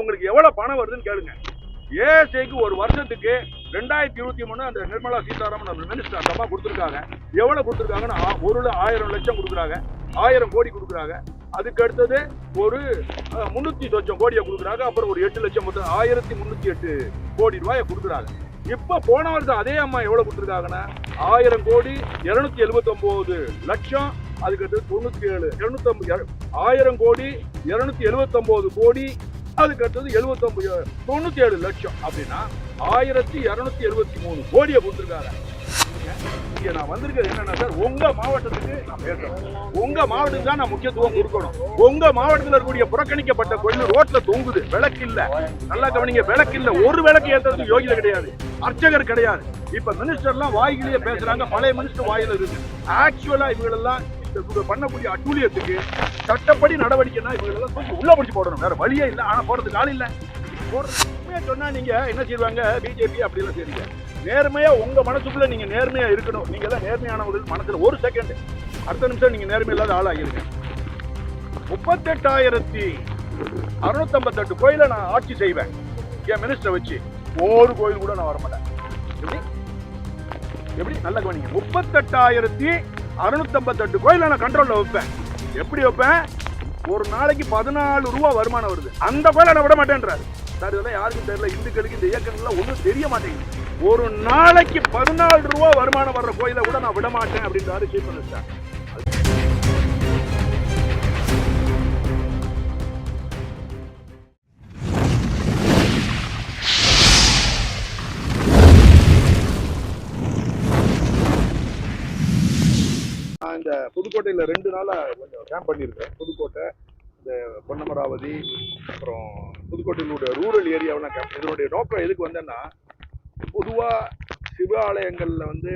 உங்களுக்கு எவ்வளவு பணம் வருதுன்னு கேளுங்க. ஏஎஸ்ஐக்கு ஒரு வருஷத்துக்கு ரெண்டாயிரத்தி இருபத்தி மூணு அந்த நிர்மலா சீதாராமன் அந்த மினிஸ்டர் அந்த அம்மா கொடுத்துருக்காங்க. எவ்வளவு கொடுத்துருக்காங்கன்னா ஒரு ஆயிரம் லட்சம் கொடுக்குறாங்க. ஆயிரம் கோடி கொடுக்குறாங்க. அதுக்கு அடுத்தது ஒரு முந்நூற்றி முன்னூத்தி கோடியை கொடுக்குறாங்க. அப்புறம் ஒரு எட்டு லட்சம் மொத்தம் ஆயிரத்தி முன்னூத்தி எட்டு கோடி ரூபாயை கொடுக்குறாங்க. இப்ப போன வருஷம் அதே அம்மா எவ்வளவு கொடுத்துருக்காங்கன்னா ஆயிரம் கோடி இருநூத்தி எழுபத்தி ஒன்பது லட்சம். அதுக்கு அடுத்து தொண்ணூத்தி ஏழு இருநூத்தி ஆயிரம் கோடி இருநூத்தி எழுபத்தி ஒன்பது கோடி அதுக்கு அடுத்தது எழுபத்தொம்பது தொண்ணூத்தி ஏழு லட்சம் அப்படின்னா ஆயிரத்தி இருநூத்தி எழுபத்தி மூணு கோடியை கொடுத்துருக்காங்க. இங்க நான் வந்திருக்கிறது என்னன்னா சார் உங்க மாவட்டத்துக்கு நான் பேசுறேன். உங்க மாவட்டத்துக்கு தான் நான் முக்கியத்துவம் கொடுக்கணும். உங்க மாவட்டத்தில் இருக்கக்கூடிய புறக்கணிக்கப்பட்ட கோயில் ரோட்ல தொங்குது. விளக்கு இல்ல. நல்லா கவனிங்க விளக்கு இல்ல. ஒரு விளக்கு ஏத்துறதுக்கு யோகிதை கிடையாது. அர்ச்சகர் கிடையாது. இப்ப மினிஸ்டர்லாம் வாயிலேயே பேசுறாங்க. பழைய மினிஸ்டர் வாயில இருக்கு. ஆக்சுவலா இவங்களெல்லாம் இவங்க பண்ணக்கூடிய அட்டூழியத்துக்கு சட்டப்படி நடவடிக்கைனா இவங்களெல்லாம் தூக்கி உள்ள பிடிச்சி போடணும். வேற வழியே இல்லை. ஆனால் போடுறதுக்கு ஆள் இல்லை. போடுறது உண்மையா சொன்னா நீங்க என்ன செய்வாங்க? பிஜேபி அப்படிலாம் எல்லாம் செய்றீங்க. நேர்மையா உங்க மனசுக்குள்ள நீங்க நேர்மையா இருக்கணும். நீங்க தான் நேர்மையானவர்கள் மனசுல ஒரு செகண்ட் அடுத்த நிமிஷம் நீங்க நேர்மை இல்லாத ஆளாகிருங்க முப்பத்தெட்டாயிரத்தி அறுநூத்தம்பத்தெட்டு கோயிலை நான் ஆட்சி செய்வேன். என் மினிஸ்டரை வச்சு ஒரு கோயில் கூட நான் வரமாட்டேன். எப்படி? எப்படி? நல்ல கவனிங்க. முப்பத்தெட்டாயிரத்தி அறுநூத்தம்பத்தெட்டு கோயிலை நான் கண்ட்ரோல்ல வைப்பேன். எப்படி வைப்பேன்? ஒரு நாளைக்கு பதினாலு ரூபா வருமானம் வருது. அந்த கோயில நான் விட மாட்டேன்றாரு. சார் இதெல்லாம் யாருக்கும் தெரியல. இந்துக்களுக்கு இந்த இயக்கங்கள்லாம் ஒன்றும் தெரிய மாட்டேங்குது. ஒரு நாளைக்கு பதினாலு ரூபா வருமானம் வர்ற கோயிலை கூட நான் விட மாட்டேன் அப்படின்றாரு சீஃப் மினிஸ்டர் இந்த புதுக்கோட்டையில் ரெண்டு நாளாக கொஞ்சம் கேம்ப் பண்ணியிருக்கேன். புதுக்கோட்டை இந்த பொன்னமராவதி அப்புறம் புதுக்கோட்டையினுடைய ரூரல் ஏரியாவெலாம் கேம்ப் இதனுடைய நோக்கம் எதுக்கு வந்தேன்னா பொதுவாக சிவ ஆலயங்களில் வந்து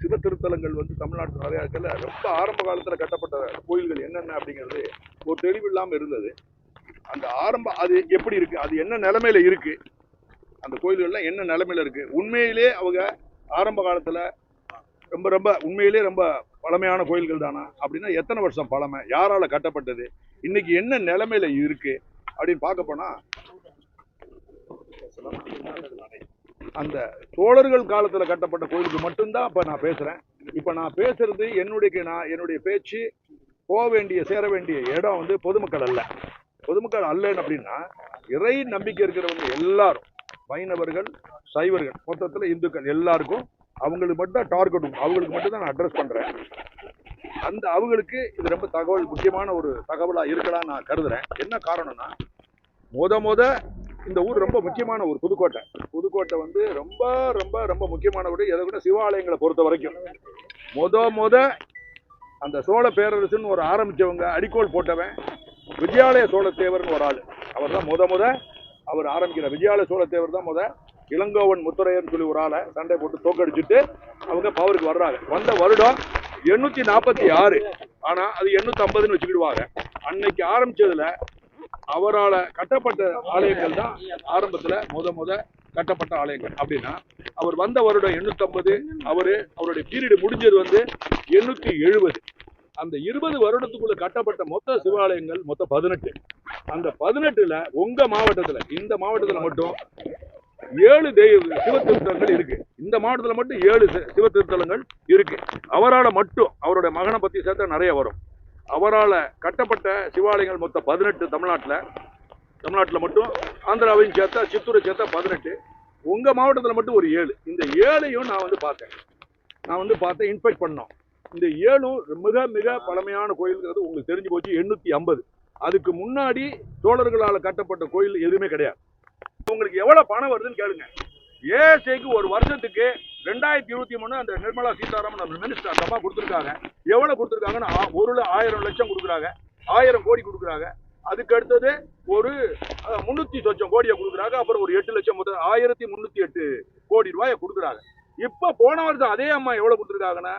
சிவ திருத்தலங்கள் வந்து தமிழ்நாட்டில் நிறையா இருக்கல. ரொம்ப ஆரம்ப காலத்தில் கட்டப்பட்ட கோயில்கள் என்னென்ன அப்படிங்கிறது ஒரு தெளிவு இல்லாமல் இருந்தது. அந்த ஆரம்ப அது எப்படி இருக்குது அது என்ன நிலமையில இருக்குது அந்த கோயில்கள்லாம் என்ன நிலமையில இருக்குது உண்மையிலே அவங்க ஆரம்ப காலத்தில் ரொம்ப ரொம்ப உண்மையிலே ரொம்ப பழமையான கோயில்கள் தானா? அப்படின்னா எத்தனை வருஷம் பழமை? யாரால கட்டப்பட்டது? இன்னைக்கு என்ன நிலைமையில இருக்கு? அப்படின்னு பார்க்க போனா அந்த சோழர்கள் காலத்தில் கட்டப்பட்ட கோயிலுக்கு மட்டும்தான் இப்போ நான் பேசுகிறேன் இப்போ நான் பேசுறது என்னுடைய நான் என்னுடைய பேச்சு போக வேண்டிய சேர வேண்டிய இடம் வந்து பொதுமக்கள் அல்ல. பொதுமக்கள் அல்லன்னு அப்படின்னா இறை நம்பிக்கை இருக்கிறவங்க எல்லாரும் வைணவர்கள் சைவர்கள் மொத்தத்தில் இந்துக்கள் எல்லாருக்கும் அவங்களுக்கு மட்டும் தான் டார்கெட் அவங்களுக்கு மட்டும் தான் நான் அட்ரஸ் பண்ணுறேன் அந்த அவங்களுக்கு இது ரொம்ப தகவல் முக்கியமான ஒரு தகவலாக இருக்கலாம் நான் கருதுகிறேன் என்ன காரணம்னா மொத முத இந்த ஊர் ரொம்ப முக்கியமான ஒரு புதுக்கோட்டை. புதுக்கோட்டை வந்து ரொம்ப ரொம்ப ரொம்ப முக்கியமான ஒரு எதை விட சிவாலயங்களை பொறுத்த வரைக்கும். முத மொத அந்த சோழ பேரரசுன்னு ஒரு ஆரம்பித்தவங்க அடிக்கோல் போட்டவன் விஜயாலய சோழத்தேவர்னு ஒரு ஆள். அவர் தான் முத முத அவர் ஆரம்பிக்கிற விஜயாலய சோழத்தேவர் தான் முத இளங்கோவன் முத்துரையர்னு சொல்லி ஒரு ஆளை சண்டை போட்டு தோக்கடிச்சுட்டு அவங்க பவருக்கு வர்றாங்க. வந்த வருடம் எண்ணூத்தி நாற்பத்தி ஆறு. ஆனா அது எண்ணூத்தி ஐம்பதுன்னு வச்சுக்கிடுவாங்க. அன்னைக்கு ஆரம்பிச்சதுல அவரால கட்டப்பட்ட ஆலயங்கள் தான் ஆரம்பத்துல முத முத கட்டப்பட்ட ஆலயங்கள். அப்படின்னா அவர் வந்த வருடம் எண்ணூத்தி அவர் அவரு அவருடைய பீரியடு முடிஞ்சது வந்து எண்ணூத்தி எழுபது. அந்த இருபது வருடத்துக்குள்ள கட்டப்பட்ட மொத்த சிவாலயங்கள் மொத்தம் பதினெட்டு. அந்த பதினெட்டுல உங்க மாவட்டத்துல இந்த மாவட்டத்துல மட்டும் ஏழு தெய்வ சிவ திருத்தலங்கள் இருக்கு. இந்த மாவட்டத்தில் மட்டும் ஏழு சிவத்திருத்தலங்கள் சிவ திருத்தலங்கள் இருக்கு. அவரால் மட்டும் அவருடைய மகனை பற்றி சேர்த்தா நிறைய வரும். அவரால் கட்டப்பட்ட சிவாலயங்கள் மொத்தம் பதினெட்டு தமிழ்நாட்டில். தமிழ்நாட்டில் மட்டும் ஆந்திராவையும் சேர்த்தா சித்தூரை சேர்த்தா பதினெட்டு. உங்கள் மாவட்டத்தில் மட்டும் ஒரு ஏழு. இந்த ஏழையும் நான் வந்து பார்த்தேன். நான் வந்து பார்த்தேன் இன்ஸ்பெக்ட் பண்ணோம். இந்த ஏழும் மிக மிக பழமையான கோயில்ங்கிறது உங்களுக்கு தெரிஞ்சு போச்சு எண்ணூற்றி ஐம்பது. அதுக்கு முன்னாடி சோழர்களால் கட்டப்பட்ட கோயில் எதுவுமே கிடையாது. உங்களுக்கு எவ்வளவு பணம் வருதுன்னு கேளுங்க. ஏஎஸ்ஐக்கு ஒரு வருஷத்துக்கு ரெண்டாயிரத்தி இருபத்தி மூணு அந்த நிர்மலா சீதாராமன் நம்ம மினிஸ்டர் அந்த அம்மா கொடுத்துருக்காங்க. எவ்வளவு கொடுத்துருக்காங்கன்னு ஒரு ஆயிரம் லட்சம் கொடுக்குறாங்க. ஆயிரம் கோடி கொடுக்குறாங்க. அதுக்கு அடுத்தது ஒரு முன்னூத்தி சொச்சம் கோடியை கொடுக்குறாங்க. அப்புறம் ஒரு எட்டு லட்சம் மொத்தம் ஆயிரத்தி முன்னூத்தி எட்டு கோடி ரூபாயை கொடுக்குறாங்க. இப்ப போன வருஷம் அதே அம்மா எவ்வளவு கொடுத்துருக்காங்கன்னா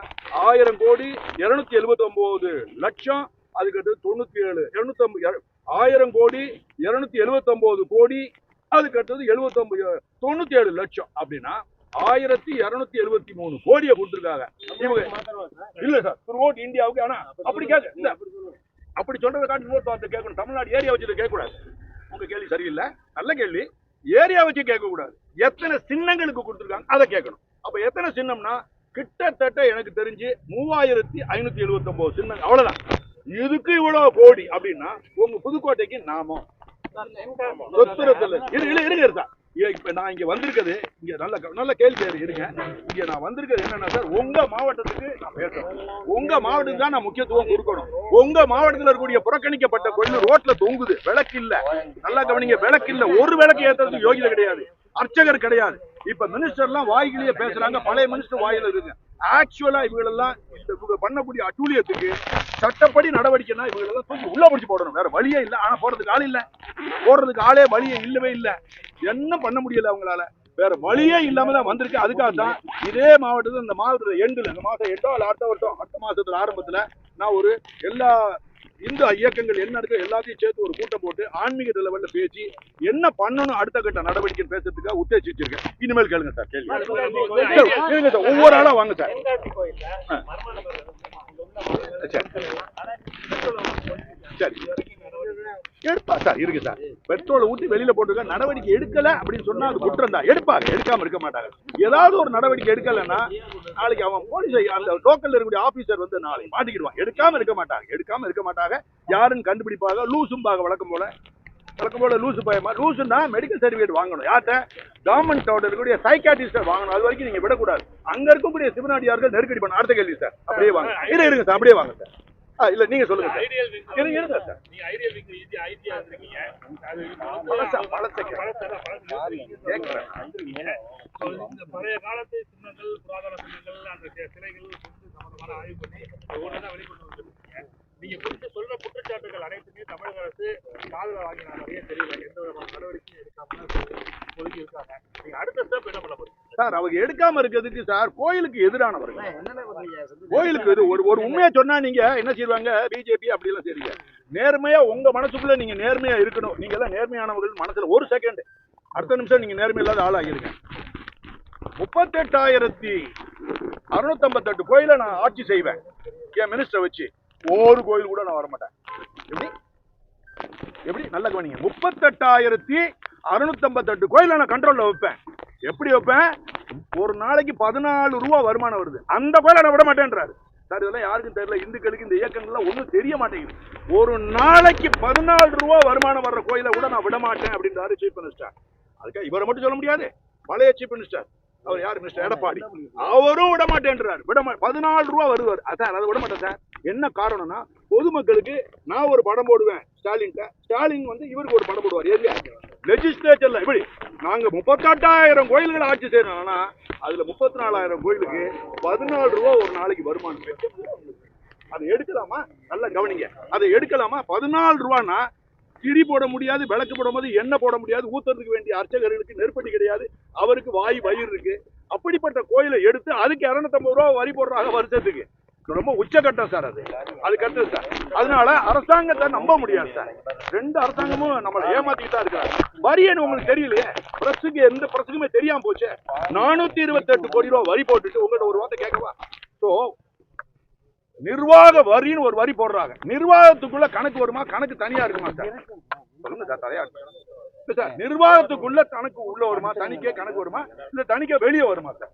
ஆயிரம் கோடி இருநூத்தி எழுபத்தி ஒன்பது லட்சம். அதுக்கு அடுத்து தொண்ணூத்தி ஏழு இருநூத்தி ஆயிரம் கோடி இருநூத்தி எழுபத்தி ஒன்பது கோடி அதுக்கு அடுத்தது எழுபத்தொம்பது தொண்ணூத்தி ஏழு லட்சம் அப்படின்னா ஆயிரத்தி இருநூத்தி எழுபத்தி மூணு கோடியை கொடுத்துருக்காங்க. இவங்க இல்ல சார் த்ரூ அவுட் இந்தியாவுக்கு ஆனா அப்படி கேட்க இல்ல. அப்படி சொல்றதை காட்டி இன்னொரு வார்த்தை கேட்கணும். தமிழ்நாடு ஏரியா வச்சு கேட்க கூடாது உங்க கேள்வி சரியில்லை. நல்ல கேள்வி. ஏரியா வச்சு கேட்க கூடாது எத்தனை சின்னங்களுக்கு கொடுத்துருக்காங்க அதை கேட்கணும். அப்ப எத்தனை சின்னம்னா கிட்டத்தட்ட எனக்கு தெரிஞ்சு மூவாயிரத்தி ஐநூத்தி எழுபத்தி ஒன்பது சின்னம் அவ்வளவுதான். இதுக்கு இவ்வளவு கோடி அப்படின்னா உங்க புதுக்கோட்டைக்கு நாமம். சொத்துரத்துல இரு இருங்க இருக்கா இப்ப நான் இங்க வந்திருக்கிறது இங்க நல்ல நல்ல கேள்வி கேளு, இருங்க. இங்க நான் வந்திருக்கிறது என்னன்னா சார் உங்க மாவட்டத்துக்கு நான் பேசுறேன். உங்க மாவட்டத்துக்கு தான் நான் முக்கியத்துவம் கொடுக்கணும். உங்க மாவட்டத்தில் இருக்கக்கூடிய புறக்கணிக்கப்பட்ட கோயில் ரோட்ல தொங்குது. விளக்கு இல்ல. நல்லா கவனிங்க விளக்கு இல்ல. ஒரு விளக்கு ஏத்துறதுக்கு யோகிதை கிடையாது. அர்ச்சகர் கிடையாது. இப்ப மினிஸ்டர்லாம் வாய்கிலேயே பேசுறாங்க. பழைய மினிஸ்டர் வாயில இருக்குங்க. ஆக்சுவலா இவங்களெல்லாம் இந்த இவங்க பண்ணக்கூடிய அட்டூழியத்துக்கு சட்டப்படி நடவடிக்கைனா இவங்களெல்லாம் தூக்கி உள்ள பிடிச்சு போடணும். வேற வழியே இல்ல. ஆனா போறதுக்கு ஆள் இல்ல. போடுறதுக்கு ஆளே வழியே இல்லவே இல்ல. என்ன பண்ண முடியல அவங்களால? வேற வழியே இல்லாம தான் வந்திருக்கு. அதுக்காக தான் இதே மாவட்டத்துல இந்த மாவட்டத்துல எண்டுல இந்த மாசம் எட்டோ இல்ல அடுத்த வருஷம் அடுத்த மாசத்துல ஆரம்பத்துல நான் ஒரு எல்லா இந்து இயக்கங்கள் என்ன இருக்கு எல்லாத்தையும் சேர்த்து ஒரு கூட்டம் போட்டு ஆன்மீக லெவல்ல பேசி என்ன பண்ணணும் அடுத்த கட்ட நடவடிக்கை பேசுறதுக்காக உத்தேசிச்சு வச்சிருக்கேன் இனிமேல் கேளுங்க சார் கேள்வி. ஒவ்வொரு ஆளா வாங்க சார். சரி எடுப்பா சார் இருக்கு சார் பெட்ரோலை ஊத்தி வெளியில போட்டுருக்க நடவடிக்கை எடுக்கல அப்படின்னு சொன்னா அது குற்றம் தான் எடுப்பாங்க எடுக்காம இருக்க மாட்டாங்க. ஏதாவது ஒரு நடவடிக்கை எடுக்கலைன்னா நாளைக்கு அவன் போலீஸ் அந்த லோக்கல்ல இருக்கக்கூடிய ஆபீசர் வந்து நாளைக்கு மாட்டிக்கிடுவான் எடுக்காம இருக்க மாட்டாங்க. எடுக்காம இருக்க மாட்டாங்க. யாருன்னு கண்டுபிடிப்பாங்க? லூசும்பாக வழக்கம் போல வழக்கம் போல லூசு பயமா? லூசுன்னா மெடிக்கல் சர்டிஃபிகேட் வாங்கணும். யார்கிட்ட? கவர்மெண்டோட இருக்கக்கூடிய சைக்காட்டிஸ்ட் வாங்கணும். அது வரைக்கும் நீங்க விடக்கூடாது. அங்க இருக்கக்கூடிய சிவனாடியார்கள் நெருக்கடி பண்ண அடுத்த கேள்வி சார். அப்படியே வாங்க. இரு இருங்க சார். அப்படியே வாங்க சார். இல்ல நீங்க சொல்லுங்க இருங்க இருங்க பழைய காலத்து சின்னங்கள் புராதன சின்னங்கள் அந்த சிலைகள் சம்பந்தமான ஆய்வு பண்ணி ஒவ்வொன்றா வெளிக்கொண்டு நீங்க குறித்து சொல்ற குற்றச்சாட்டுகள் அனைத்துமே தமிழக அரசு காதல வாங்கின மாதிரியே தெரியல. எந்த விதமான நடவடிக்கையும் எடுக்காம ஒதுக்கி இருக்காங்க நீங்க அடுத்த ஸ்டெப் என்ன பண்ண போறீங்க? சார் அவங்க எடுக்காம இருக்கிறதுக்கு சார் கோயிலுக்கு எதிரானவர்கள். கோயிலுக்கு இது ஒரு ஒரு உண்மையா சொன்னா நீங்க என்ன செய்வாங்க? பிஜேபி அப்படி எல்லாம் சரிங்க நேர்மையா உங்க மனசுக்குள்ள நீங்க நேர்மையா இருக்கணும். நீங்க எல்லாம் நேர்மையானவர்கள் மனசுல ஒரு செகண்ட் அடுத்த நிமிஷம் நீங்க நேர்மை இல்லாத ஆளாகிருங்க முப்பத்தெட்டாயிரத்தி அறுநூத்தம்பத்தெட்டு கோயிலை நான் ஆட்சி செய்வேன். என் மினிஸ்டர் வச்சு. ஒரு கோயில் கூட நான் வரமாட்டேன். எப்படி? எப்படி? நல்ல கவனிங்க. முப்பத்தெட்டாயிரத்தி அறுநூத்தம்பத்தெட்டு கோயிலை நான் கண்ட்ரோல்ல வைப்பேன். எப்படி வைப்பேன்? ஒரு நாளைக்கு பதினாலு ரூபா வருமானம் வருது. அந்த கோயிலை நான் விட மாட்டேன்றாரு சார் இதெல்லாம் யாருக்கும் தெரியல. இந்துக்களுக்கு இந்த இயக்கங்கள்லாம் ஒன்றும் தெரிய மாட்டேங்குது. ஒரு நாளைக்கு பதினாலு ரூபா வருமானம் வர்ற கோயிலை கூட நான் விட மாட்டேன் அப்படின்றாரு சீஃப் மினிஸ்டர் அதுக்காக இவரை மட்டும் சொல்ல முடியாது. பழைய சீஃப் மினிஸ்டர் அவர் யார்? மினிஸ்டர் எடப்பாடி. அவரும் விட மாட்டேன்றாரு விட பதினாலு ரூபா வருவார் அதான் அதை விட மாட்டேன் சார். என்ன காரணம்னா பொதுமக்களுக்கு நான் ஒரு படம் போடுவேன் ஸ்டாலின்கிட்ட. ஸ்டாலின் வந்து இவருக்கு ஒரு படம் போடுவார். எதுல லெஜிஸ்லேச்சர்ல இப்படி. நாங்க முப்பத்தெட்டாயிரம் கோயில்களை ஆட்சி செய்யறோம்னா அதுல முப்பத்தி நாலாயிரம் கோயிலுக்கு பதினாலு ரூபா ஒரு நாளைக்கு வருமானம் அதை எடுக்கலாமா? நல்லா கவனிங்க. அதை எடுக்கலாமா? பதினாலு ரூபான்னா திரி போட முடியாது விளக்கு போட போது எண்ணெய் போட முடியாது ஊத்துறதுக்கு வேண்டிய அர்ச்சகர்களுக்கு நெருப்படி கிடையாது அவருக்கு வாய் வயிறு இருக்கு. அப்படிப்பட்ட கோயிலை எடுத்து அதுக்கு இரநூத்தம்பது ரூபா வரி போடுறாங்க வருஷத்துக்கு. ரொம்ப உச்சகட்டம் சார் அது. அது சார். அதனால அரசாங்கத்தை நம்ப முடியாது சார். ரெண்டு அரசாங்கமும் நம்மளை ஏமாத்திட்டு தான் இருக்காங்க வரியன்னு உங்களுக்கு தெரியலையே? பிரஸுக்கு எந்த பிரஸுக்குமே தெரியாம போச்சு? நானூத்தி இருபத்தெட்டு கோடி ரூபா வரி போட்டுட்டு உங்கள்கிட்ட ஒரு வார்த்தை கேட்கவா? ஸோ நிர்வாக வரின்னு ஒரு வரி போடுறாங்க. நிர்வாகத்துக்குள்ள கணக்கு வருமா? கணக்கு தனியா இருக்குமா சார்? சொல்லுங்க சார் தலையா சார் நிர்வாகத்துக்குள்ள கணக்கு உள்ள வருமா? தனிக்கே கணக்கு வருமா? இல்ல தனிக்கே வெளியே வருமா சார்?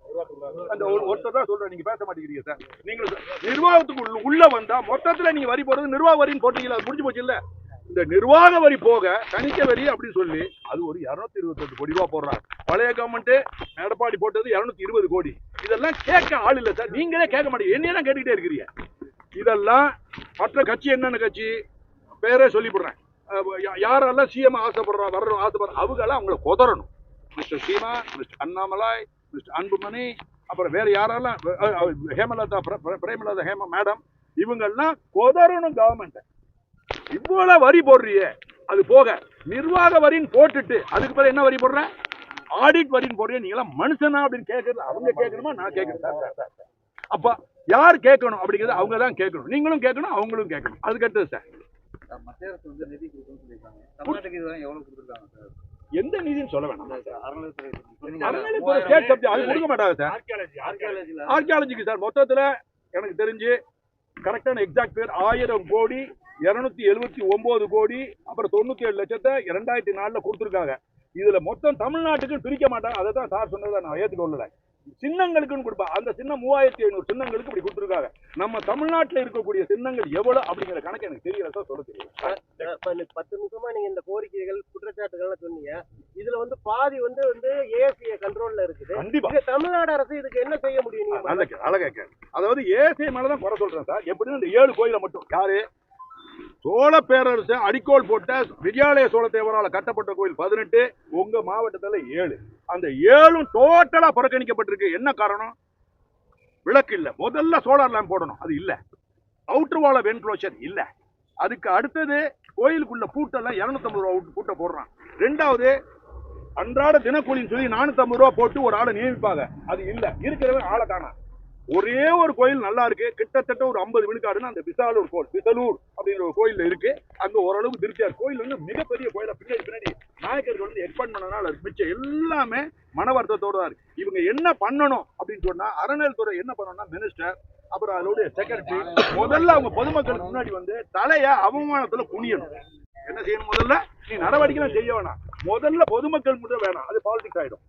அந்த ஒரு- ஒருத்தர் தான் சொல்றேன் நீங்க பேச மாட்டேங்கிறீங்க சார். நீங்க நிர்வாகத்துக்கு உள்ள- வந்தா மொத்தத்துல நீங்க வரி போடுறது நிர்வாக வரின்னு போட்டீங்களா? அது முடிஞ்சு போச்சு இல்ல? இந்த நிர்வாக வரி போக தணிக்கை வரி அப்படின்னு சொல்லி அது ஒரு இருநூத்தி இருபத்தெட்டு கோடி ரூபா போடுறாங்க. பழைய கவர்மெண்ட் எடப்பாடி போட்டது இருநூத்தி இருபது கோடி. இதெல்லாம் கேட்க ஆள் இல்ல சார். நீங்களே கேட்க மாட்டீங்க. என்னையே தான் கேட்டுக்கிட்டே இருக்கிறீங்க. இதெல்லாம் மற்ற கட்சி என்னென்ன கட்சி? பேரே சொல்லிவிடுறேன் யாரெல்லாம் சிஎம் ஆசைப்படுறா வரணும் ஆசைப்படுற அவங்கெல்லாம் அவங்கள கொதறணும். Mister Seema mister Annamalai mister Anbumani அப்புறம் வேற யாரெல்லாம் ஹேமலதா பிர- பிர- பிரேமலதா ஹேம மேடம் இவங்கெல்லாம் கொதறணும் கவர்மெண்ட் இவ்வளவு வரி போடுறியே அது போக நிர்வாக வரின்னு போட்டுட்டு அதுக்கு பிறகு என்ன வரி போடுற? ஆடிட் வரின்னு போடுறிய நீங்களாம் மனுஷனா அப்படின்னு கேட்கறது அவங்க கேட்கணுமா நான் சார். அப்ப யார் கேட்கணும் அப்படிங்கிறது அவங்க தான் கேட்கணும். நீங்களும் கேட்கணும் அவங்களும் கேட்கணும். அதுக்கு அடுத்தது சார் மத்திய அரசு வந்து நிதி கொடுக்கணும்னு சொல்லியிருக்காங்க. தமிழ்நாட்டுக்கு இதுவரை எவ்வளவு கொடுத்துருக்காங்க சார்? எந்த நிதின்னு சொல்ல வேணாம். அறநிலையத்துறை ஸ்டேட் சப்ஜெக்ட் அது கொடுக்க மாட்டாங்க சார். ஆர்கியாலஜிக்கு சார் மொத்தத்துல எனக்கு தெரிஞ்சு கரெக்டான எக்ஸாக்ட் பேர் ஆயிரம் கோடி இருநூத்தி எழுபத்தி ஒன்பது கோடி அப்புறம் தொண்ணூத்தி ஏழு லட்சத்தை இரண்டாயிரத்தி நாலுல கொடுத்துருக்காங்க. இதுல மொத்தம் தமிழ்நாட்டுக்கு பிரிக்க மாட்டாங்க. அதை தான் சார் சொன்னதை நான் ஏற்றுக்கொள்ளல சின்னங்களுக்குன்னு கொடுப்பா. அந்த சின்னம் மூவாயிரத்தி ஐநூறு சின்னங்களுக்கு இப்படி கொடுத்துருக்காங்க. நம்ம தமிழ்நாட்டுல இருக்கக்கூடிய சின்னங்கள் எவ்வளவு அப்படிங்கிற கணக்கு எனக்கு தெரியல சார் சொல்ல தெரியும் பத்து நிமிஷமா நீங்க இந்த கோரிக்கைகள் குற்றச்சாட்டுகள்லாம் சொன்னீங்க. இதுல வந்து பாதி வந்து வந்து ஏசிய கண்ட்ரோல்ல இருக்குது. கண்டிப்பா. தமிழ்நாடு அரசு இதுக்கு என்ன செய்ய முடியும் அழகா அதாவது ஏசிய மேலதான் குறை சொல்றேன் சார். எப்படின்னா இந்த ஏழு கோயிலை மட்டும். யாரு? சோழ பேரரசு அடிக்கோல் போட்ட விஜயாலய சோழ தேவரால் கட்டப்பட்ட கோயில் பதினெட்டு உங்க மாவட்டத்தில் ஏழு. அந்த ஏழும் டோட்டலா புறக்கணிக்கப்பட்டிருக்கு. என்ன காரணம்? விளக்கு இல்லை. முதல்ல சோலார் லேம்ப் போடணும். அது இல்லை. அவுட்டர் வால் ஆஃப் என்க்ளோஷர் இல்லை. அதுக்கு அடுத்தது கோயிலுக்குள்ள பூட்டெல்லாம் இரநூத்தம்பது ரூபா அவுட் பூட்டை போடுறான். ரெண்டாவது அன்றாட தினக்கூலின்னு சொல்லி நானூத்தம்பது ரூபா போட்டு ஒரு ஆளை நியமிப்பாங்க. அது இல்லை. இருக்கிறவன் ஆளை காணா ஒரே ஒரு கோயில் நல்லா இருக்கு. கிட்டத்தட்ட ஒரு ஐம்பது விழுக்காடுன்னு அந்த விசாலூர் கோயில் விசலூர் அப்படிங்கிற ஒரு கோயில் இருக்கு. அங்க ஓரளவுக்கு திருப்தியார் கோயில் வந்து மிகப்பெரிய கோயில பின்னாடி பின்னாடி நாயக்கர்கள் வந்து எக்ஸ்பேண்ட் பண்ணனால மிச்சம் எல்லாமே மன தான் இருக்கு. இவங்க என்ன பண்ணணும் அப்படின்னு சொன்னா அறநிலைத்துறை என்ன பண்ணணும்னா மினிஸ்டர் அப்புறம் அதோடைய செக்ரட்டரி முதல்ல அவங்க பொதுமக்களுக்கு முன்னாடி வந்து தலைய அவமானத்துல குனியணும். என்ன செய்யணும் முதல்ல? நீ நடவடிக்கை செய்ய வேணாம். முதல்ல பொதுமக்கள் முதல் வேணாம். அது பாலிடிக்ஸ் ஆயிடும்.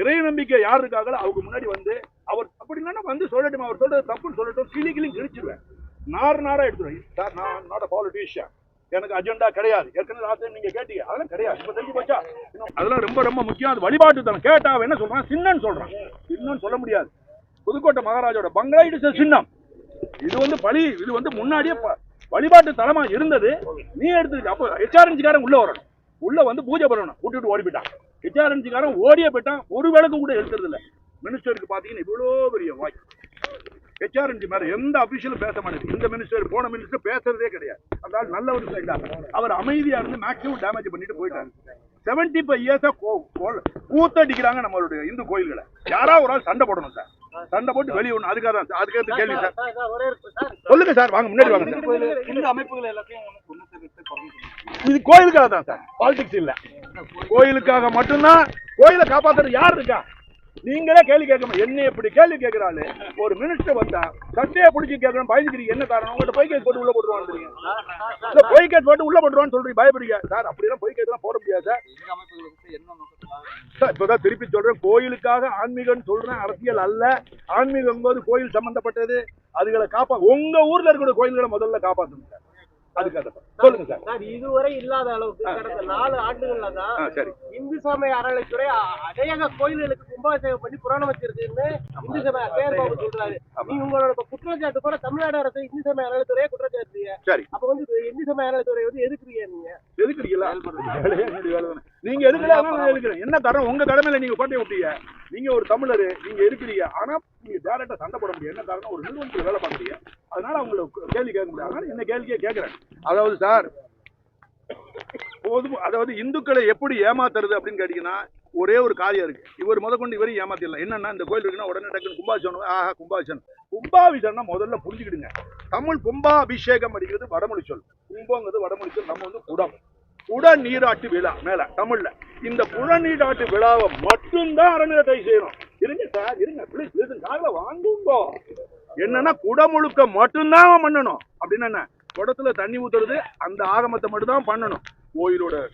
இறை நம்பிக்கை யார் இருக்காங்களோ அவங்க முன்னாடி வந்து அவர் அப்படி இல்லைன்னா வந்து சொல்லட்டும்? அவர் சொல்றது தப்புன்னு சொல்லட்டும் கிளி கிளி கிழிச்சிருவேன். நார் நாரா எடுத்துருவேன். சார் நான் நாட் பாலிட்டிஷியன் எனக்கு அஜெண்டா கிடையாது. ஏற்கனவே ஆசை நீங்க கேட்டீங்க. அதெல்லாம் கிடையாது. இப்ப தெரிஞ்சு போச்சா? அதெல்லாம் ரொம்ப ரொம்ப முக்கியம். அது வழிபாட்டு தனம் கேட்டா அவன் என்ன சொல்றான்? சின்னன்னு சொல்றான். சின்னன்னு சொல்ல முடியாது. புதுக்கோட்டை மகாராஜோட பங்களா இட் சின்னம். இது வந்து பழி இது வந்து முன்னாடியே வழிபாட்டு தலமா இருந்தது. நீ எடுத்துக்கிட்ட அப்போ ஹெச்ஆர்என்ஜிக்காரன் உள்ள வரணும். உள்ள வந்து பூஜை பண்ணணும். கூட்டிட்டு ஓடி ஹெச்ஆர்என்சிக்காரன் ஓடியே போயிட்டான். ஒரு விளக்கம் கூட எடுக்கிறது இல்ல. மினிஸ்டருக்கு பாத்தீங்கன்னா இவ்வளோ பெரிய வாய். ஹெச்ஆர்என்சி மேலே எந்த அபிஷியலும் பேச மாட்டேங்குது. இந்த மினிஸ்டர் போன மினிஸ்டர் பேசுறதே கிடையாது. அதனால நல்ல ஒரு சைடாக அவர் அமைதியா இருந்து மேக்ஸிமம் டேமேஜ் பண்ணிட்டு போயிட்டாங்க செவன்டி ஃபைவ் இயர்ஸா கூத்தடிக்கிறாங்க நம்மளுடைய இந்து கோயில்களை. யாராவது ஒரு ஆள் சண்டை போடணும் சார். சண்டை போட்டு வெளியே ஒண்ணு அதுக்காக தான் அதுக்காக கேள்வி சார். சொல்லுங்க சார் வாங்க முன்னாடி வாங்க இந்த அமைப்புகள் எல்லாத்தையும். இது கோயிலுக்காக தான் சார். பாலிடிக்ஸ் இல்ல. கோயிலுக்காக மட்டும்தான் கோயிலை காப்பாத்துறது யார் இருக்கா? நீங்களே கேள்வி கேட்கணும் என்ன இப்படி கேள்வி கேட்கிறாள்? ஒரு மினிஸ்டர் வந்தா சட்டையை பிடிச்சி கேட்கணும் பயந்துக்கிறீங்க. என்ன காரணம்? உங்கள்ட்ட பொய் கேஸ் போட்டு உள்ள போட்டுருவான்னு இல்ல பொய் கேஸ் போட்டு உள்ள போட்டுருவான்னு சொல்றீங்க. பயப்படுறீங்க. சார் அப்படிலாம் பொய் கேஸ் போட முடியாது சார். சார் இப்பதான் திருப்பி சொல்றேன். கோயிலுக்காக ஆன்மீகம்னு சொல்றேன். அரசியல் அல்ல. ஆன்மீகம் போது கோயில் சம்பந்தப்பட்டது. அதுகளை காப்பா உங்க ஊர்ல இருக்கிற கோயில்களை முதல்ல காப்பாற்றணும் சார். சொல்லுங்க சார். இதுவரை இல்லாத அளவுக்கு கடந்த நாலு ஆண்டுகள்ல தான் இந்து சமய அறநிலைத்துறை அநேக கோயில்களுக்கு கும்பாபிஷேகம் பண்ணி புராணம் வச்சிருக்குன்னு இந்து சமய பேர் பாபு சொல்றாரு. நீங்க உங்களோட குற்றச்சாட்டு கூட தமிழ்நாடு அரசு இந்து சமய அறநிலைத்துறையை குற்றச்சாட்டுறீங்க சரி. அப்ப வந்து இந்து சமய அறநிலைத்துறை வந்து எதுக்குறீங்க நீங்க? எதுக்குறீங்களா. நீங்க எதுக்குறேன் என்ன காரணம் உங்க கடமையில நீங்க கோட்டையை விட்டீங்க நீங்க ஒரு தமிழர் நீங்க இருக்கிறீங்க ஆனா நீங்க டேரக்டா சண்டை போட முடியும் என்ன காரணம் ஒரு நிறுவனத்துல வேலை பார்க்குறீங்க. அதனால உங்களுக்கு கேள்வி கேட்க முடியாது அதனால என்ன கேள்வியே கேட்கிறேன். அதாவது சார் போதும் அதாவது இந்துக்களை எப்படி ஏமாத்துறது அப்படின்னு கேட்டீங்கன்னா ஒரே ஒரு காரியம் இருக்கு. இவர் முத கொண்டு இவரையும் ஏமாத்திடலாம். என்னன்னா இந்த கோயில் இருக்குன்னா உடனே டக்குன்னு கும்பாபிஷேகம் ஆஹா கும்பாபிஷேகம். கும்பாபிஷேகம்னா முதல்ல புரிஞ்சுக்கிடுங்க. தமிழ் கும்பாபிஷேகம் அப்படிங்கிறது வடமொழி சொல். கும்பங்கிறது வடமொழி சொல். நம்ம வந்து குடம். குட நீராட்டு விழா மேல தமிழ்ல. இந்த புட நீராட்டு விழாவை மட்டும்தான் அறநிலையத்தை செய்யணும். இருங்க சார் இருங்க. பிளீஸ் லிசன் காலைல வாங்குங்கோ. என்னன்னா குடமுழுக்க மட்டும்தான் பண்ணணும். அப்படின்னு என்ன? குடத்துல தண்ணி ஊத்துறது அந்த ஆகமத்தை மட்டும் தான் பண்ணணும். கோயிலோட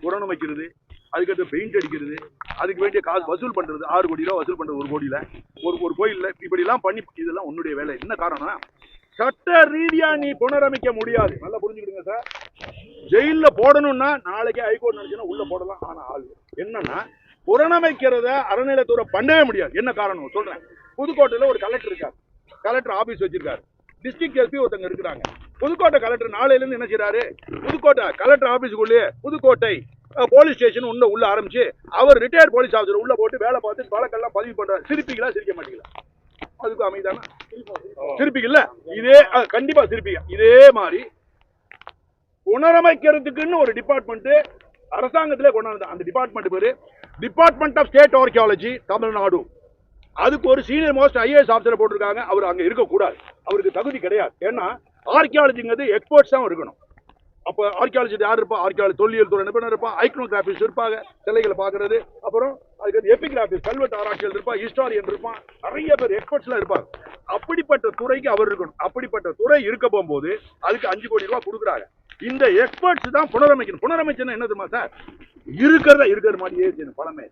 குரணம் வைக்கிறது அதுக்கடுத்து பெயிண்ட் அடிக்கிறது அதுக்கு வேண்டிய காசு வசூல் பண்றது ஆறு கோடி ரூபா வசூல் பண்றது ஒரு கோடியில. ஒரு ஒரு கோயில்ல இப்படி எல்லாம் பண்ணி இதெல்லாம் உன்னுடைய வேலை. என்ன காரணம் சட்ட ரீதியா நீ புனரமைக்க முடியாது. நல்லா புரிஞ்சுக்கிடுங்க சார். ஜெயில போடணும்னா நாளைக்கே ஹைகோர்ட் நினைச்சுன்னா உள்ள போடலாம். ஆனா ஆள் என்னன்னா புறணமைக்கிறத அறநிலையத்துறை பண்ணவே முடியாது. என்ன காரணம்? சொல்றேன். புதுக்கோட்டையில ஒரு கலெக்டர் இருக்காரு. கலெக்டர் ஆபீஸ் வச்சிருக்காரு. டிஸ்ட்ரிக்ட் எஸ்பி ஒருத்தங்க இருக்கிறாங்க. புதுக்கோட்டை கலெக்டர் நாளையில இருந்து என்ன செய்றாரு? புதுக்கோட்டை கலெக்டர் ஆபீஸுக்குள்ளேயே புதுக்கோட்டை போலீஸ் ஸ்டேஷன் உள்ள உள்ள ஆரம்பிச்சு அவர் ரிட்டையர்ட் போலீஸ் ஆஃபீஸர் உள்ள போட்டு வேலை பார்த்து வழக்கெல்லாம் பதிவு பண்றாரு. சிரிப்பீங்களா? சிரிக்க மாட்டீங்களா? அதுக்கு அமைதானா சிரிப்பீங்கல்ல? இதே கண்டிப்பா சிரிப்பீங்க. இதே மாதிரி புனரமைக்கிறதுக்குன்னு ஒரு டிபார்ட்மெண்ட் அரசாங்கத்திலே கொண்டாந்து அந்த டிபார்ட்மெண்ட் பேரு department of state archaeology Tamil Nadu. அதுக்கு ஒரு சீனியர் மோஸ்ட் ஐஏஎஸ் ஆஃபீஸர் போட்டிருக்காங்க. அவர் அங்கே இருக்கக்கூடாது. அவருக்கு தகுதி கிடையாது. ஏன்னா ஆர்கியாலஜிங்கிறது எக்ஸ்பர்ட்ஸ் தான் இருக்கணும். அப்போ ஆர்கியாலஜி யார் இருப்பா? ஆர்கியாலஜி தொல்லியல் துறை நிபுணர் இருப்பா. ஐக்னோகிராபிஸ்ட் இருப்பாங்க. சிலைகளை பார்க்கறது. அப்புறம் அதுக்கு எபிகிராபிஸ்ட் கல்வெட்டு ஆராய்ச்சியில் இருப்பா. ஹிஸ்டாரியன் இருப்பான் நிறைய பேர் எக்ஸ்பர்ட்ஸ்லாம் இருப்பாங்க. அப்படிப்பட்ட துறைக்கு அவர் இருக்கணும். அப்படிப்பட்ட துறை இருக்க போகும்போது அதுக்கு அஞ்சு கோடி ரூபா கொடுக்குறாங்க. இந்த எக்ஸ்பர்ட்ஸ் தான் புனரமைக்கணும். புனரமைச்சுன்னா என்ன தெரியுமா சார்? இருக்கிறத இருக்கிற மாதிரியே செய்யணும் பழமை.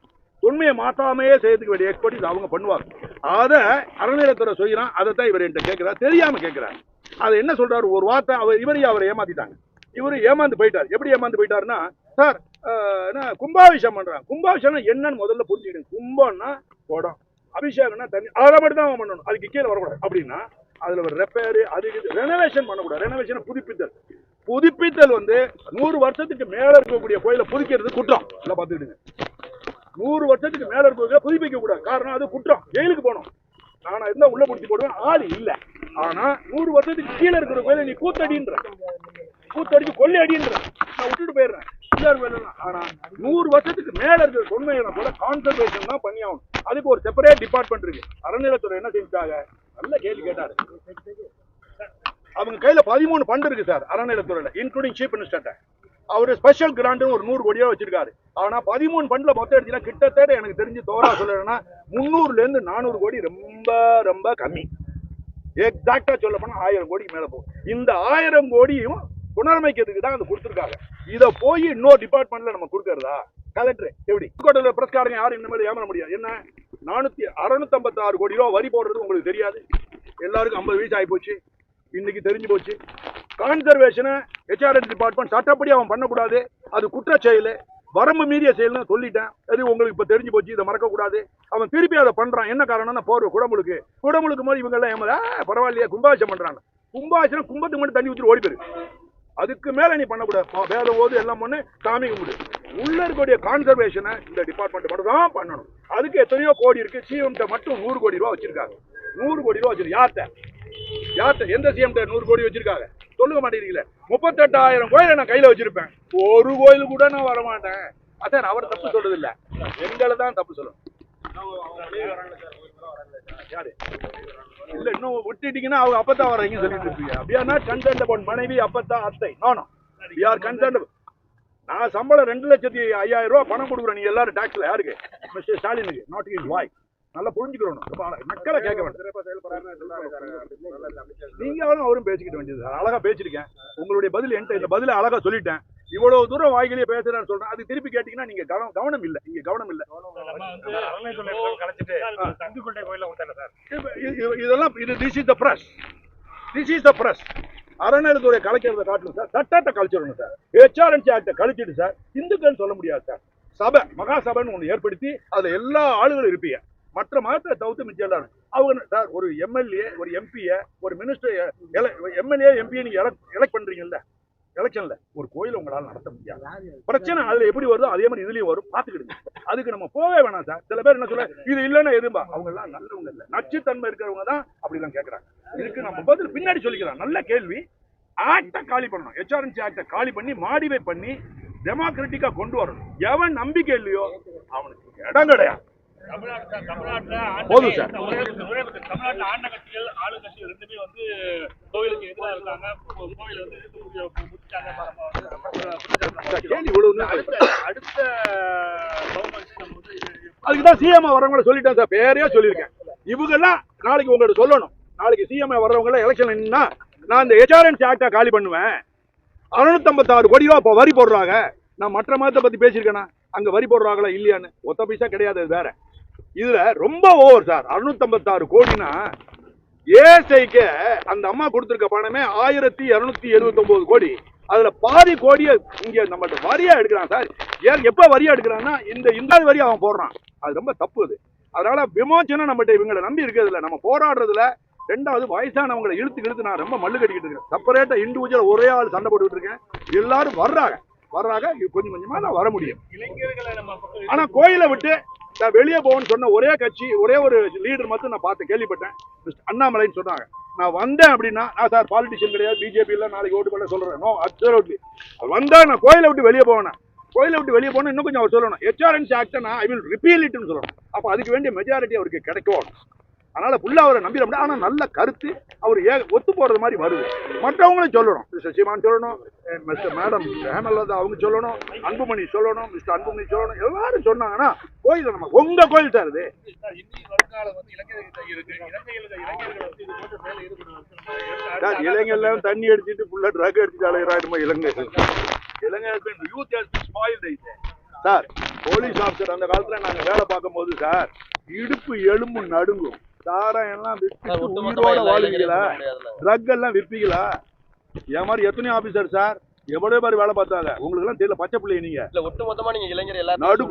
உண்மையை மாத்தாமையே செய்யறதுக்கு வேண்டிய எக்ஸ்பர்டிஸ் அவங்க பண்ணுவாங்க. அதை அறநிலையத்துறை சொல்கிறான் அதை தான் இவர் என்கிட்ட கேட்கிறார் தெரியாமல் கேட்கிறார். அதை என்ன சொல்றாரு? ஒரு வார்த்தை அவர் இவரையும் அவரை ஏமாத்திட்டாங்க. இவர் ஏமாந்து போயிட்டார். எப்படி ஏமாந்து போயிட்டாருன்னா சார் என்ன கும்பாபிஷேகம் பண்றாங்க. கும்பாபிஷேகம் என்னன்னு முதல்ல புரிஞ்சுக்கிடுங்க. கும்பம்னா குடம். அபிஷேகம்னா தண்ணி. அதை மட்டும் தான் அவன் பண்ணணும். அதுக்கு கீழே வரக்கூடாது. அப்படின்னா அதுல ஒரு ரெப்பேரு அது ரெனோவேஷன் பண்ணக்கூடாது. ரெனோவேஷன் புதுப்பித்தல். புதுப்பித்தல் வந்து நூறு வருஷத்துக்கு மேல இருக்கக்கூடிய கோயிலை புதுக்கிறது குற்றம். இல்லை பார்த்துக்கிடுங்க. நூறு வருஷத்துக்கு மேல இருக்க புதுப்பிக்க கூடாது. காரணம் அது குற்றம். ஜெயிலுக்கு போகணும். நானா இருந்தா உள்ள பிடிச்சி போடுவேன். ஆள் இல்ல. ஆனா நூறு வருஷத்துக்கு கீழே இருக்கிற கோயிலை நீ கூத்தடின்ற கூத்தடிச்சு கொள்ளை அடின்ற நான் விட்டுட்டு போயிடுறேன். ஆனா நூறு வருஷத்துக்கு மேல இருக்கிற தொன்மைகளை கூட கான்சர்வேஷன் தான் பண்ணி ஆகணும் அதுக்கு ஒரு செப்பரேட் டிபார்ட்மெண்ட் இருக்கு. அறநிலையத்துறை என்ன செஞ்சாங்க நல்ல கேள்வி கேட்டாரு. அவங்க கையில பதிமூணு பண்டு இருக்கு சார் அறநிலையத்துறையில இன்க்ளூடிங் சீஃப் மினிஸ்டர்ட்ட அவர் ஸ்பெஷல் கிராண்ட்னு ஒரு நூறு கோடியா வச்சிருக்காரு. ஆனா பதிமூணு ஃபண்ட்ல மொத்தம் எடுத்தீங்கன்னா கிட்டத்தட்ட எனக்கு தெரிஞ்சு தோரா சொல்லணும்னா முந்நூறுல இருந்து நானூறு கோடி ரொம்ப ரொம்ப கம்மி. எக்ஸாக்டா சொல்ல போனா ஆயிரம் கோடிக்கு மேல போகும். இந்த ஆயிரம் கோடியும் புனரமைக்கிறதுக்கு தான் அது கொடுத்துருக்காங்க. இதை போய் இன்னொரு டிபார்ட்மெண்ட்ல நம்ம கொடுக்கறதா? கலெக்டர் எப்படி? கோட்டையில பிரஸ்காரங்க யாரும் இந்த மாதிரி ஏமாற முடியாது. என்ன? நானூத்தி அறுநூத்தி ஆறு கோடி ரூபா வரி போடுறது உங்களுக்கு தெரியாது. எல்லாருக்கும் ஐம்பது வயசு ஆகி போச்சு. இன்னைக்கு தெரிஞ்சு போச்சு. கான்சர்வேஷனை ஹெச்ஆர்என் டிபார்ட்மெண்ட் சட்டப்படி அவன் பண்ணக்கூடாது. அது குற்ற செயல். வரம்பு மீறிய செயல்னு சொல்லிட்டேன். அது உங்களுக்கு இப்போ தெரிஞ்சு போச்சு இதை மறக்கக்கூடாது. அவன் திருப்பி அதை பண்ணுறான் என்ன காரணம்னா போர்வை குடமுழுக்கு. குடமுழுக்கு மாதிரி இவங்கெல்லாம் ஏமாதா பரவாயில்லையா கும்பாபிஷம் பண்ணுறாங்க கும்பாபிஷம் கும்பத்துக்கு மட்டும் தண்ணி ஊற்றி ஓடி போயிரு அதுக்கு மேலே நீ பண்ணக்கூடாது. பா- வேதம் போது எல்லாம் பண்ணு சாமி கும்பிடு. உள்ள இருக்கக்கூடிய கான்சர்வேஷனை இந்த டிபார்ட்மெண்ட் மட்டும் தான் பண்ணணும். அதுக்கு எத்தனையோ கோடி இருக்கு. சிஎம்கிட்ட மட்டும் நூறு கோடி ரூபா வச்சிருக்காங்க. நூறு கோடி ரூபா வச்சிருக்கு யார்கிட்ட யார்கிட்ட எந்த சிஎம் நூறு கோடி வச்சிருக்காங்க? சொல்லுங்க மாட்டேங்கிறீங்களே. முப்பத்தெட்டாயிரம் கோயில நான் கையில வச்சிருப்பேன். ஒரு கோயில் கூட நான் வர மாட்டேன் அதான் அவர் தப்பு சொல்றது இல்ல எங்களை தான் தப்பு சொல்லணும். இல்ல இன்னும் விட்டுட்டீங்கன்னா அவங்க அப்பதான் வர்றீங்க சொல்லிட்டு இருப்பீங்க. அப்படியானா கன்சர்ன் அபவுட் மனைவி அப்பதான் அத்தை. நானோ வி ஆர் கன்சர்ன் நான் சம்பளம் ரெண்டு லட்சத்தி ஐயாயிரம் ரூபாய் பணம் கொடுக்குறேன். நீங்க எல்லாரும் டாக்ஸ்ல யாருக்கு? மிஸ்டர் ஸ்டாலினுக்கு நாட் இஸ் வாய் நல்லா அழகா. மக்களை கேட்க வேண்டாம். நீங்களும் அவரும் பேசிக்கிட்ட வேண்டியது சார் அழகா பேசிருக்கேன் உங்களுடைய பதில் என்கிட்ட இந்த பதில அழகா சொல்லிட்டேன். இவ்வளவு தூரம் வாய்களே பேசுறேன்னு சொல்றேன். அது திருப்பி கேட்டீங்கன்னா நீங்க கவனம் கவனம் இல்ல. இங்க கவனம் இல்ல. இதெல்லாம் இது this is the press this is the press அறநிலையத்துறை கலைக்கிறத காட்டணும் சார். சட்டத்தை கழிச்சிடணும் சார். ஹெச்ஆர்என்சி ஆக்டை கழிச்சிட்டு சார். இந்துக்கள் சொல்ல முடியாது சார். சபை மகா சபைன்னு ஒன்று ஏற்படுத்தி அதுல எல்லா ஆளுகளும் இருப்பீங்க. மற்ற மதத்தை தவிர்த்து மிச்சம் எல்லாரும். அவங்க சார் ஒரு எம்எல்ஏ ஒரு எம்பியை ஒரு மினிஸ்டர் எம்எல்ஏ எம்பியை நீங்க எலெக்ட் பண்ணுறீங்கல்ல எலெக்ஷன்ல ஒரு கோயில் உங்களால நடத்த முடியாது. பிரச்சனை அதுல எப்படி வருதோ அதே மாதிரி இதுலயும் வரும். பாத்துக்கிடுங்க அதுக்கு நம்ம போகவே வேணாம் சார். சில பேர் என்ன சொல்ல இது இல்லைன்னா எதும்பா அவங்க எல்லாம் நல்லவங்க இல்ல. நச்சுத்தன்மை இருக்கிறவங்க தான் அப்படிலாம் கேக்குறாங்க. இதுக்கு நம்ம பதில் பின்னாடி சொல்லிக்கலாம். நல்ல கேள்வி. ஆக்டை காலி பண்ணணும். ஹெச்ஆர்என்சி ஆக்டை காலி பண்ணி மாடிஃபை பண்ணி டெமோக்ராட்டிக்கா கொண்டு வரணும். எவன் நம்பிக்கை இல்லையோ அவனுக்கு இடம் கிடையாது. போதும் சார். தமிழ்நாட்டுல ஆண்ட கட்சிகள் ஆளு கட்சிகள் ரெண்டுமே வந்து கோவிலுக்கு எதிராக இருக்காங்க. கோவில் வந்து. அடுத்த அதுக்கு தான் சிஎம் வரவங்கள சொல்லிட்டேன் சார். பேரையே சொல்லியிருக்கேன். இவங்கெல்லாம் நாளைக்கு உங்கள்ட்ட சொல்லணும். நாளைக்கு சிஎம் வர்றவங்க எலெக்ஷன் நின்னா நான் இந்த ஹெச்ஆர்என்சி ஆக்டா காலி பண்ணுவேன். அறுநூத்தம்பத்தாறு கோடி ரூபா இப்போ வரி போடுறாங்க. நான் மற்ற மதத்தை பத்தி பேசியிருக்கேனா? அங்க வரி போடுறாங்களா இல்லையான்னு? ஒத்த பைசா கிடையாது வேற. இதுல ரொம்ப ஓவர் சார் அறுநூத்தம்பத்தாறு கோடினா ஏஎஸ்ஐக்கு அந்த அம்மா கொடுத்துருக்க பணமே ஆயிரத்தி இருநூத்தி எழுபத்தொன்பது கோடி. அதுல பாதி கோடியை இங்க நம்மகிட்ட வரியா எடுக்கிறான் சார் ஏன் எப்ப வரியா எடுக்கிறான்னா இந்த இந்த வரி அவன் போடுறான். அது ரொம்ப தப்பு அது. அதனால விமோச்சனம் நம்மகிட்ட இவங்களை நம்பி இருக்கிறதுல. நம்ம போராடுறதுல ரெண்டாவது வயசானவங்களை இழுத்து இழுத்து நான் ரொம்ப மல்லு கட்டிக்கிட்டு இருக்கேன். செப்பரேட்டா இண்டிவிஜுவல் ஒரே ஆள் சண்டை போட்டுக்கிட்டு இருக்கேன். எல்லாரும் வர்றாங்க. வர்றாங்க. கொஞ்சம் கொஞ்சமா நான் வர முடியும். இளைஞர்களை நம்ம பக்கம் ஆனா கோயிலை விட்டு நான் வெளியே போவேன்னு சொன்ன ஒரே கட்சி ஒரே ஒரு லீடர் மட்டும் நான் பார்த்து கேள்விப்பட்டேன். மிஸ்டர் அண்ணாமலைன்னு சொன்னாங்க. நான் வந்தேன் அப்படின்னா நான் சார் பாலிட்டிஷியன் கிடையாது பிஜேபி நாளைக்கு ஓட்டு பண்ண சொல்கிறேன் நோ அப்சல்யூட்லி வந்தால் நான் கோயிலை விட்டு வெளியே போவேன்? கோயிலை விட்டு வெளியே போனால் இன்னும் கொஞ்சம் அவர் சொல்லணும். ஹெச்ஆர்என்சி ஆக்டை நான் ஐ வில் ரிப்பீல் இட்னு சொல்லணும். அப்போ அதுக்கு வேண்டிய மெஜாரிட்டி அவருக்கு கிடைக்கும். அதனால ஃபுல்லா அவரை நம்பிட முடியாது. ஆனா நல்ல கருத்து அவர் ஏ ஒத்து போறது மாதிரி வருது. மற்றவங்களும் சொல்லணும். மிஸ்டர் சீமான் சொல்லணும். மிஸ்டர் மேடம் ஹேமலதா அவங்க சொல்லணும். அன்புமணி சொல்லணும். மிஸ்டர் அன்புமணி சொல்லணும். எல்லாரும் சொன்னாங்கன்னா கோயில் நம்ம உங்க கோயில் சார் இது சார், வந்து இளைஞர்கள் இளைஞர்லாம் தண்ணி எடுத்துட்டு ஃபுல்லா ட்ரக் அடிச்சுட்டு அலையிறாருமா இளைஞர்கள் இளைஞர்கள் youth spoil sir. Police officer அந்த காலத்தில் நாங்கள் வேலை பார்க்கும்போது சார் இடுப்பு எலும்பு நடுங்கும். சாரம் எல்லாம் உயிரோட வாழ்வீங்களா? ட்ரக் எல்லாம் விற்பீங்களா என் மாதிரி எத்தனை ஆபீசர் சார் எவ்வளவு பேர் வேலை பார்த்தாங்க? உங்களுக்கு எல்லாம் தெரியல பச்சை பிள்ளை நீங்க. இல்ல ஒட்டுமொத்தமா நீங்க இளைஞர் எல்லாரும்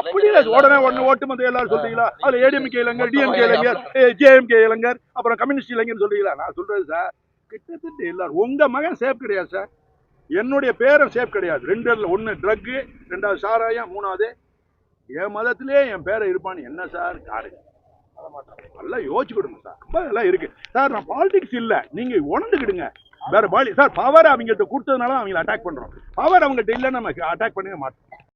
அப்படி இல்ல உடனே உடனே ஓட்டுமொத்த எல்லாரும் சொல்றீங்களா? அதுல ஏடிஎம்கே இளைஞர் டிஎம்கே இளைஞர் ஜேஎம்கே இளைஞர் அப்புறம் கம்யூனிஸ்ட் இளைஞர் சொல்றீங்களா? நான் சொல்றது சார் கிட்டத்தட்ட எல்லாரும். உங்க மகன் சேஃப் கிடையாது சார் என்னுடைய பேரன் சேஃப் கிடையாது. ரெண்டு ஒன்னு ட்ரக்கு ரெண்டாவது சாராயம் மூணாவது. என் மதத்திலே என் பேரை இருப்பான்னு என்ன சார் காரு நல்லா யோசிச்சு கொடுங்க சார். ரொம்ப எல்லாம் இருக்கு. சார் நான் பாலிடிக்ஸ் இல்ல. நீங்க உணர்ந்துக்கிடுங்க. வேற பாலி சார் பவர் அவங்கள்ட்ட கொடுத்ததுனால அவங்கள அட்டாக் பண்றோம். பவர் அவங்கள்ட்ட இல்ல நம்ம அட்டாக் பண்ணவே மாட்டோம்.